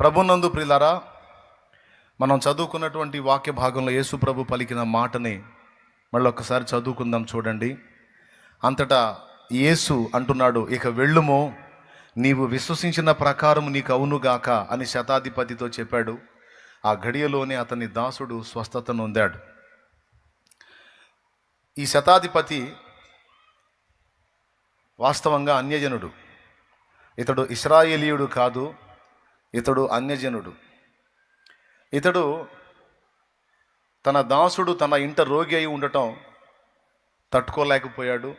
ప్రభునందు ప్రిలారా మనం చదువుకున్నటువంటి వాక్య భాగంలో యేసు ప్రభు పలికిన మాటని మళ్ళీ ఒకసారి చదువుకుందాం చూడండి. అంతటా యేసు అంటున్నాడు ఇక వెళ్ళుమో నీవు విశ్వసించిన ప్రకారం నీకు అవునుగాక అని శతాధిపతితో చెప్పాడు. ఆ ఘడియలోనే అతని దాసుడు స్వస్థత నొందాడు. ఈ శతాధిపతి వాస్తవంగా అన్యజనుడు. ఇతడు ఇస్రాయేలీయుడు కాదు ఇతడు అన్యజనుడు. ఇతడు తన దాసుడు తన ఇంట రోగి అయి ఉండటం తట్టుకోలేకపోయాడు.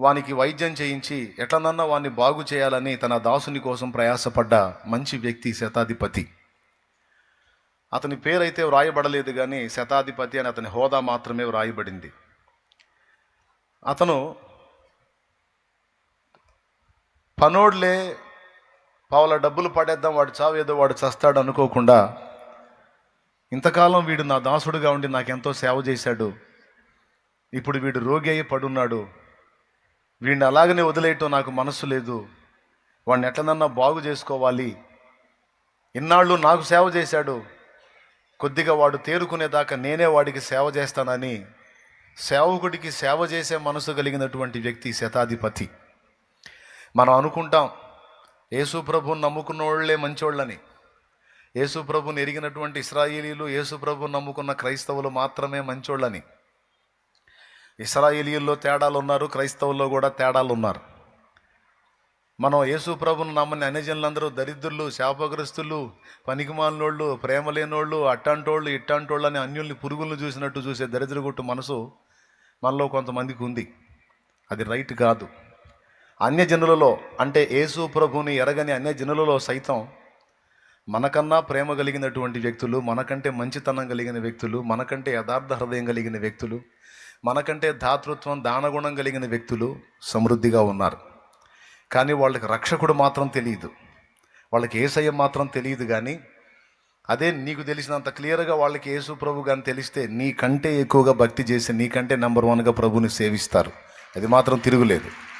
వానికి వైద్యం చేయించి ఎట్లనన్నా వాన్ని బాగు చేయాలని తన దాసుని కోసం ప్రయాసపడ్డ మంచి వ్యక్తి శతాధిపతి. అతని పేరైతే వ్రాయబడలేదు కానీ శతాధిపతి అని అతని హోదా మాత్రమే వ్రాయబడింది. అతను పనోడ్లే పావుల డబ్బులు పడేద్దాం వాడు చావు ఏదో వాడు చస్తాడు అనుకోకుండా ఇంతకాలం వీడు నా దాసుడుగా ఉండి నాకెంతో సేవ చేశాడు. ఇప్పుడు వీడు రోగి అయి పడున్నాడు. వీడిని అలాగనే వదిలేయటం నాకు మనస్సు లేదు. వాడిని ఎట్లనన్నా బాగు చేసుకోవాలి. ఇన్నాళ్ళు నాకు సేవ చేశాడు. కొద్దిగా వాడు తేరుకునేదాకా నేనే వాడికి సేవ చేస్తానని సేవకుడికి సేవ చేసే మనసు కలిగినటువంటి వ్యక్తి శతాధిపతి. మనం అనుకుంటాం ఏసుప్రభుని నమ్ముకున్న వాళ్ళే మంచోళ్ళని. యేసు ప్రభుని ఎరిగినటువంటి ఇస్రాయేలీలు యేసు నమ్ముకున్న క్రైస్తవులు మాత్రమే మంచోళ్ళని. ఇస్రాయేలీల్లో తేడాలు ఉన్నారు క్రైస్తవుల్లో కూడా తేడాలు ఉన్నారు మనం యేసుప్రభును నమ్మని అన్యజనులందరూ దరిద్రులు శాపగ్రస్తులు పనికిమాలినోళ్ళు ప్రేమ లేనోళ్ళు అట్టంటోళ్ళు ఇట్టంటోళ్ళు అని అన్యుల్ని పురుగులను చూసినట్టు చూసే దరిద్రగుట్టు మనసు మనలో కొంతమందికి ఉంది. అది రైట్ కాదు. అన్యజనులలో అంటే యేసు ప్రభుని ఎరగని అన్యజనులలో సైతం మనకన్నా ప్రేమ కలిగినటువంటి వ్యక్తులు మనకంటే మంచితనం కలిగిన వ్యక్తులు మనకంటే యథార్థ హృదయం కలిగిన వ్యక్తులు మనకంటే దాతృత్వం దానగుణం కలిగిన వ్యక్తులు సమృద్ధిగా ఉన్నారు. కానీ వాళ్ళకి రక్షకుడు మాత్రం తెలియదు. వాళ్ళకి ఏసయ్య మాత్రం తెలియదు కానీ అదే నీకు తెలిసినంత క్లియర్గా వాళ్ళకి యేసు ప్రభు కానీ తెలిస్తే నీకంటే ఎక్కువగా భక్తి చేసి నీకంటే నెంబర్ వన్గా ప్రభుని సేవిస్తారు. అది మాత్రం తిరుగులేదు.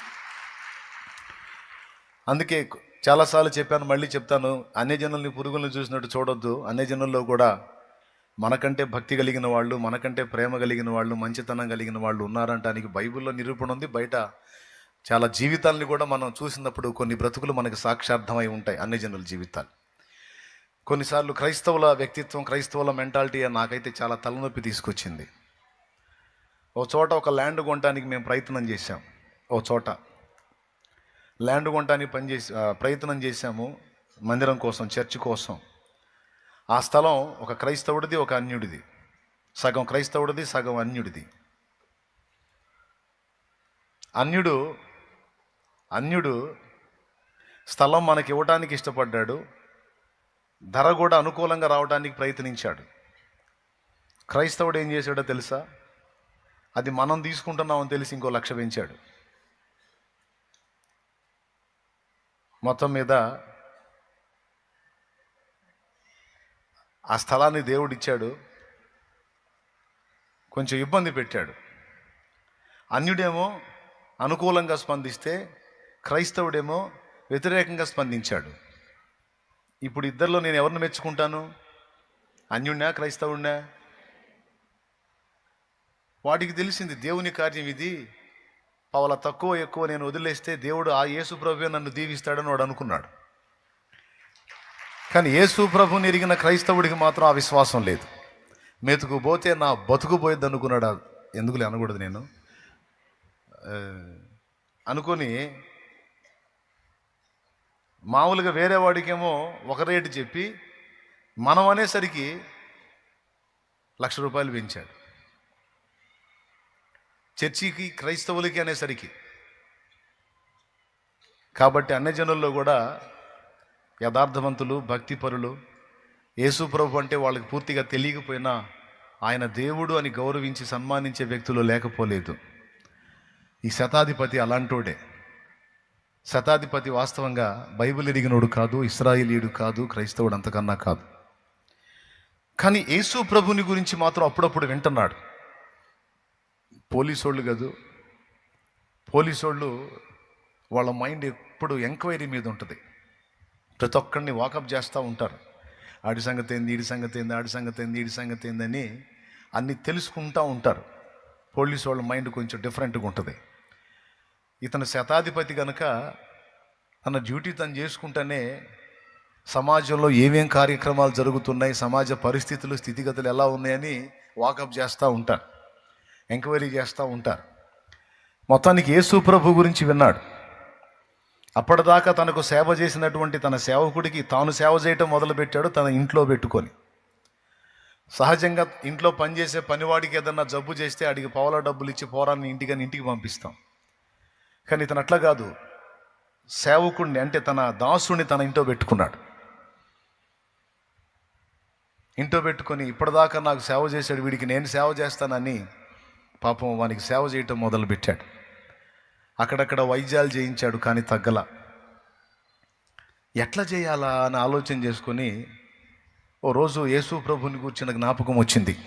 అందుకే చాలాసార్లు చెప్పాను మళ్ళీ చెప్తాను. అన్యజనుల్ని పురుగులను చూసినట్టు చూడొద్దు. అన్యజనుల్లో కూడా మనకంటే భక్తి కలిగిన వాళ్ళు మనకంటే ప్రేమ కలిగిన వాళ్ళు మంచితనం కలిగిన వాళ్ళు ఉన్నారంటానికి బైబిల్లో నిరూపణ ఉంది. బయట చాలా జీవితాలని కూడా మనం చూసినప్పుడు కొన్ని బ్రతుకులు మనకు సాక్షార్థమై ఉంటాయి అన్యజనుల జీవితాలు. కొన్నిసార్లు క్రైస్తవుల వ్యక్తిత్వం క్రైస్తవుల మెంటాలిటీ నాకైతే చాలా తలనొప్పి తీసుకొచ్చింది. ఓ చోట ఒక ల్యాండ్ కొనడానికి మేము ప్రయత్నం చేశాం. ఓ చోట ల్యాండ్ కొనడానికి పనిచేసి ప్రయత్నం చేశాము మందిరం కోసం చర్చ్ కోసం. ఆ స్థలం ఒక క్రైస్తవుడిది ఒక అన్యుడిది. సగం క్రైస్తవుడిది సగం అన్యుడిది. అన్యుడు అన్యుడు స్థలం మనకి ఇవ్వటానికి ఇష్టపడ్డాడు ధర కూడా అనుకూలంగా రావడానికి ప్రయత్నించాడు. క్రైస్తవుడు ఏం చేశాడో తెలుసా? అది మనం తీసుకుంటున్నామని తెలిసి ఇంకో లక్ష పెంచాడు. మొత్తం మీద ఆ స్థలాన్ని దేవుడిచ్చాడు కొంచెం ఇబ్బంది పెట్టాడు. అన్యుడేమో అనుకూలంగా స్పందిస్తే క్రైస్తవుడేమో వ్యతిరేకంగా స్పందించాడు. ఇప్పుడు ఇద్దరిలో నేను ఎవరిని మెచ్చుకుంటాను? అన్యుడినా క్రైస్తవుడినా వాడికి తెలిసింది దేవుని కార్యం ఇది. పవల తక్కువ ఎక్కువ నేను వదిలేస్తే దేవుడు ఆ యేసు ప్రభువే నన్ను దీవిస్తాడని వాడు అనుకున్నాడు. కానీ యేసు ప్రభుని ఎరిగిన క్రైస్తవుడికి మాత్రం ఆ విశ్వాసం లేదు. మెతుకు పోతే నా బతుకు పోయేది అనుకున్నాడు? ఎందుకులే అనకూడదు నేను. అనుకొని మామూలుగా వేరే వాడికేమో ఒక రేటు చెప్పి మనం అనేసరికి లక్ష రూపాయలు పెంచాడు. చర్చికి క్రైస్తవులకి అనేసరికి. కాబట్టి అన్ని జనుల్లో కూడా యథార్థవంతులు భక్తిపరులు యేసుప్రభు అంటే వాళ్ళకి పూర్తిగా తెలియకపోయినా ఆయన దేవుడు అని గౌరవించి సన్మానించే వ్యక్తులు లేకపోలేదు. ఈ శతాధిపతి అలాంటోడే. శతాధిపతి వాస్తవంగా బైబిల్ ఎరిగినోడు కాదు ఇస్రాయిలీయుడు కాదు క్రైస్తవుడు అంతకన్నా కాదు. కానీ యేసు ప్రభుని గురించి మాత్రం అప్పుడప్పుడు వింటున్నాడు. పోలీసోళ్ళు కాదు. పోలీసోళ్ళు వాళ్ళ మైండ్ ఎప్పుడు ఎంక్వైరీ మీద ఉంటుంది. ప్రతి ఒక్కరిని వాకప్ చేస్తూ ఉంటారు. ఆడి సంగతి ఏంది ఈడి సంగతి ఏంది ఆడి సంగతి ఏంది ఈడి సంగతి ఏందని అన్నీ తెలుసుకుంటూ ఉంటారు. పోలీసు వాళ్ళ మైండ్ కొంచెం డిఫరెంట్గా ఉంటుంది. ఇతను శతాధిపతి కనుక తన డ్యూటీ తను చేసుకుంటేనే సమాజంలో ఏమేం కార్యక్రమాలు జరుగుతున్నాయి సమాజ పరిస్థితులు స్థితిగతులు ఎలా ఉన్నాయని వాకప్ చేస్తూ ఉంటారు. ఎంక్వైరీ చేస్తూ ఉంటారు. మొత్తానికి యేసు ప్రభు గురించి విన్నాడు. అప్పటిదాకా తనకు సేవ చేసినటువంటి తన సేవకుడికి తాను సేవ చేయటం మొదలుపెట్టాడు తన ఇంట్లో పెట్టుకొని. సహజంగా ఇంట్లో పనిచేసే పనివాడికి ఏదన్నా జబ్బు చేస్తే అడిగి పావుల డబ్బులు ఇచ్చి పోరాన్ని ఇంటికని ఇంటికి పంపిస్తాం. కానీ ఇతను అట్లా కాదు. సేవకుడిని అంటే తన దాసుని తన ఇంట్లో పెట్టుకున్నాడు. ఇంట్లో పెట్టుకొని ఇప్పటిదాకా నాకు సేవ చేశాడు వీడికి నేను సేవ చేస్తానని పాపం వానికి సేవ చేయటం మొదలుపెట్టాడు. అక్కడక్కడ వైద్యాలు చేయించాడు కానీ తగ్గల. ఎట్లా చేయాలా అని ఆలోచన చేసుకొని ఓ రోజు యేసు ప్రభుని కూర్చిన జ్ఞాపకం వచ్చింది.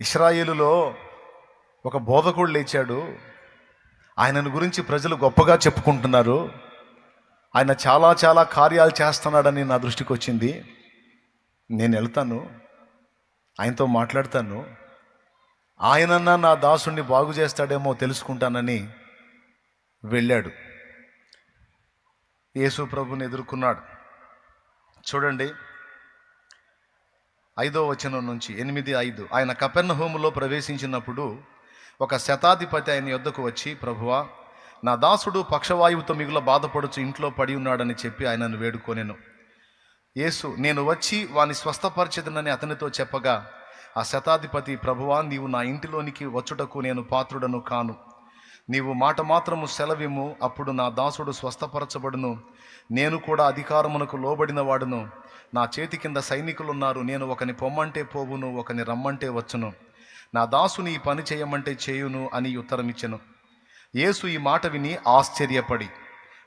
ఇస్రాయేలులో ఒక బోధకుడు లేచాడు. ఆయనను గురించి ప్రజలు గొప్పగా చెప్పుకుంటున్నారు. ఆయన చాలా చాలా కార్యాలు చేస్తున్నాడని నా దృష్టికి వచ్చింది. నేను వెళ్తాను. ఆయనతో మాట్లాడతాను. ఆయనన్నా నా దాసుని బాగు చేస్తాడేమో తెలుసుకుంటానని వెళ్ళాడు. యేసు ప్రభుని ఎదుర్కొన్నాడు. చూడండి ఐదో వచనం నుంచి ఎనిమిది ఐదు. ఆయన కపెన్న హోములో ప్రవేశించినప్పుడు ఒక శతాధిపతి ఆయన యొద్దకు వచ్చి ప్రభువా నా దాసుడు పక్షవాయువుతో మిగుల బాధపడుచు ఇంట్లో పడి ఉన్నాడని చెప్పి ఆయనను వేడుకొనెను. యేసు నేను వచ్చి వాని స్వస్థపరచదనని అతనితో చెప్పగా ఆ శతాధిపతి ప్రభువా నీవు నా ఇంటిలోనికి వచ్చుటకు నేను పాత్రుడను కాను. నీవు మాట మాత్రము సెలవిము అప్పుడు నా దాసుడు స్వస్థపరచబడును. నేను కూడా అధికారమునకు లోబడిన వాడును. నా చేతి కింద సైనికులున్నారు నేను ఒకని పొమ్మంటే పోవును ఒకని రమ్మంటే వచ్చును. నా దాసుని ఈ పని చేయమంటే చేయును అని ఉత్తరమిచ్చెను. యేసు ఈ మాట విని ఆశ్చర్యపడి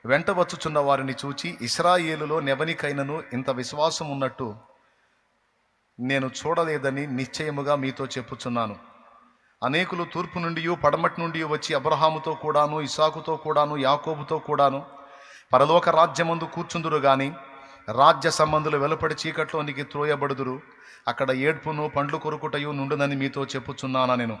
వెంట వచ్చుచున్న వారిని చూచి ఇస్రాయేలులో నెవనికైనను ఇంత విశ్వాసం ఉన్నట్టు నేను చూడలేదని నిశ్చయముగా మీతో చెప్పుచున్నాను. అనేకులు తూర్పు నుండి పడమటి నుండి వచ్చి అబ్రహాముతో కూడాను ఇసాకుతో కూడాను యాకోబుతో కూడాను పరలోక రాజ్యమందు కూర్చుందురు గాని రాజ్య సంబంధులు వెలుపడి చీకట్లోనికి త్రోయబడుదురు. అక్కడ ఏడ్పును పండ్లు కొరుకుటయు నుండునని మీతో చెప్పుచున్నానా నేను.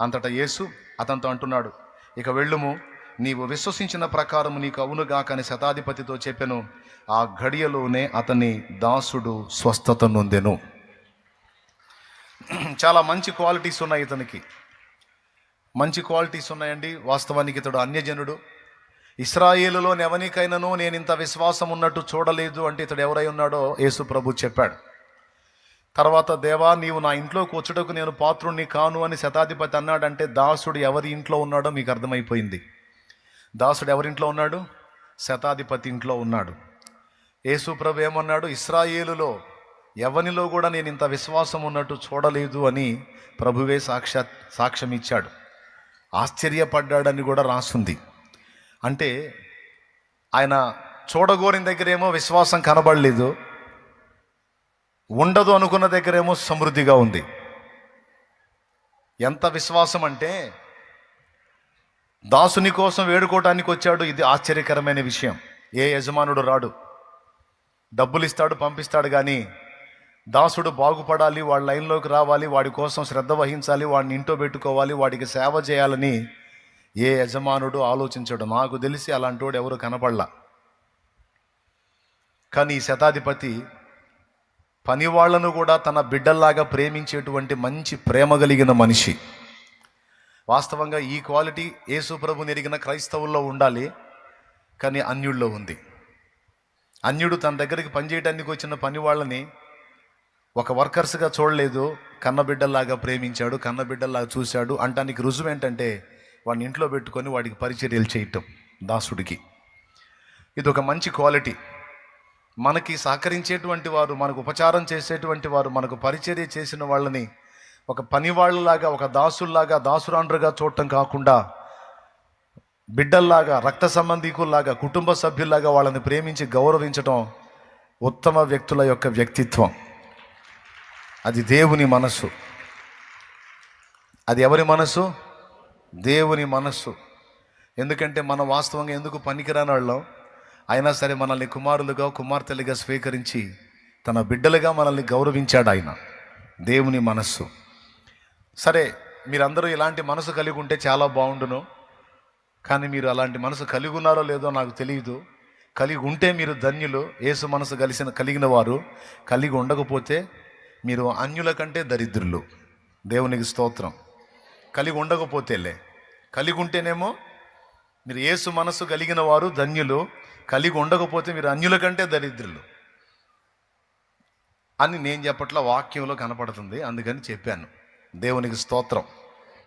అంతటా యేసు అతనితో అంటున్నాడు ఇక వెళ్ళుము. నీవు విశ్వసించిన ప్రకారం నీకు అవునుగాకని శతాధిపతితో చెప్పెను. ఆ ఘడియలోనే అతని దాసుడు స్వస్థత నొందెను. చాలా మంచి క్వాలిటీస్ ఉన్నాయి ఇతనికి. మంచి క్వాలిటీస్ ఉన్నాయండి. వాస్తవానికి ఇతడు అన్యజనుడు. ఇస్రాయేలులో ఎవరికైనాను నేను ఇంత విశ్వాసం ఉన్నట్టు చూడలేదు అంటే ఇతడు ఎవరై ఉన్నాడో యేసు ప్రభు చెప్పాడు. తర్వాత దేవా నీవు నా ఇంట్లోకి వచ్చుటకు నేను పాత్రుణ్ణి కాను అని శతాధిపతి అన్నాడంటే దాసుడు ఎవరి ఇంట్లో ఉన్నాడో మీకు అర్థమైపోయింది. దాసుడు ఎవరింట్లో ఉన్నాడు? శతాధిపతి ఇంట్లో ఉన్నాడు. యేసు ప్రభు ఏమన్నాడు? ఇస్రాయేలులో ఎవనిలో కూడా నేను ఇంత విశ్వాసం ఉన్నట్టు చూడలేదు అని ప్రభువే సాక్షాత్ సాక్ష్యం ఇచ్చాడు ఆశ్చర్యపడ్డాడని కూడా రాస్తుంది అంటే ఆయన చూడగోరిన దగ్గరేమో విశ్వాసం కనబడలేదు. ఉండదు అనుకున్న దగ్గరేమో సమృద్ధిగా ఉంది. ఎంత విశ్వాసం అంటే దాసుని కోసం వేడుకోవటానికి వచ్చాడు ఇది ఆశ్చర్యకరమైన విషయం. ఏ యజమానుడు రాడు. డబ్బులు ఇస్తాడు పంపిస్తాడు కానీ దాసుడు బాగుపడాలి వాడి లైన్లోకి రావాలి వాడి కోసం శ్రద్ధ వహించాలి వాడిని ఇంట్లో పెట్టుకోవాలి వాడికి సేవ చేయాలని ఏ యజమానుడు ఆలోచించడు. నాకు తెలిసి అలాంటి వాడు ఎవరు కనపడలా. కానీ ఈ శతాధిపతి పనివాళ్ళను కూడా తన బిడ్డల్లాగా ప్రేమించేటువంటి మంచి ప్రేమ కలిగిన మనిషి. వాస్తవంగా ఈ క్వాలిటీ ఏసుప్రభుని ఎరిగిన నెరిగిన క్రైస్తవుల్లో ఉండాలి కానీ అన్యుల్లో ఉంది. అన్యుడు తన దగ్గరికి పనిచేయడానికి వచ్చిన పని వాళ్ళని ఒక వర్కర్స్గా చూడలేదు కన్నబిడ్డల్లాగా ప్రేమించాడు కన్నబిడ్డల్లాగా చూశాడు అంటానికి రుజువు ఏంటంటే వాడిని ఇంట్లో పెట్టుకొని వాడికి పరిచర్యలు చేయటం దాసుడికి. ఇది ఒక మంచి క్వాలిటీ మనకి సహకరించేటువంటి వారు మనకు ఉపచారం చేసేటువంటి వారు మనకు పరిచర్య చేసిన వాళ్ళని ఒక పనివాళ్ళలాగా ఒక దాసుల్లాగా దాసురాండ్రుగా చూడటం కాకుండా బిడ్డల్లాగా రక్త సంబంధికుల్లాగా కుటుంబ సభ్యుల్లాగా వాళ్ళని ప్రేమించి గౌరవించటం ఉత్తమ వ్యక్తుల యొక్క వ్యక్తిత్వం. అది దేవుని మనస్సు. అది ఎవరి మనస్సు? దేవుని మనస్సు. ఎందుకంటే మనం వాస్తవంగా ఎందుకు పనికిరాని వాళ్ళం? అయినా సరే మనల్ని కుమారులుగా కుమార్తెలుగా స్వీకరించి తన బిడ్డలుగా మనల్ని గౌరవించాడు ఆయన. దేవుని మనస్సు. సరే మీరందరూ ఇలాంటి మనసు కలిగి ఉంటే చాలా బాగుండును. కానీ మీరు అలాంటి మనసు కలిగి ఉన్నారో లేదో నాకు తెలియదు కలిగి ఉంటే మీరు ధన్యులు. ఏసు మనసు కలిసిన కలిగిన వారు. కలిగి ఉండకపోతే మీరు అన్యుల కంటే దరిద్రులు. దేవునికి స్తోత్రం. కలిగి ఉండకపోతేలే. కలిగి ఉంటేనేమో మీరు ఏసు మనసు కలిగిన వారు ధన్యులు. కలిగి ఉండకపోతే మీరు అన్యుల కంటే దరిద్రులు. అని నేను చెప్పట్ల వాక్యంలో కనపడుతుంది. అందుకని చెప్పాను. దేవునికి స్తోత్రం.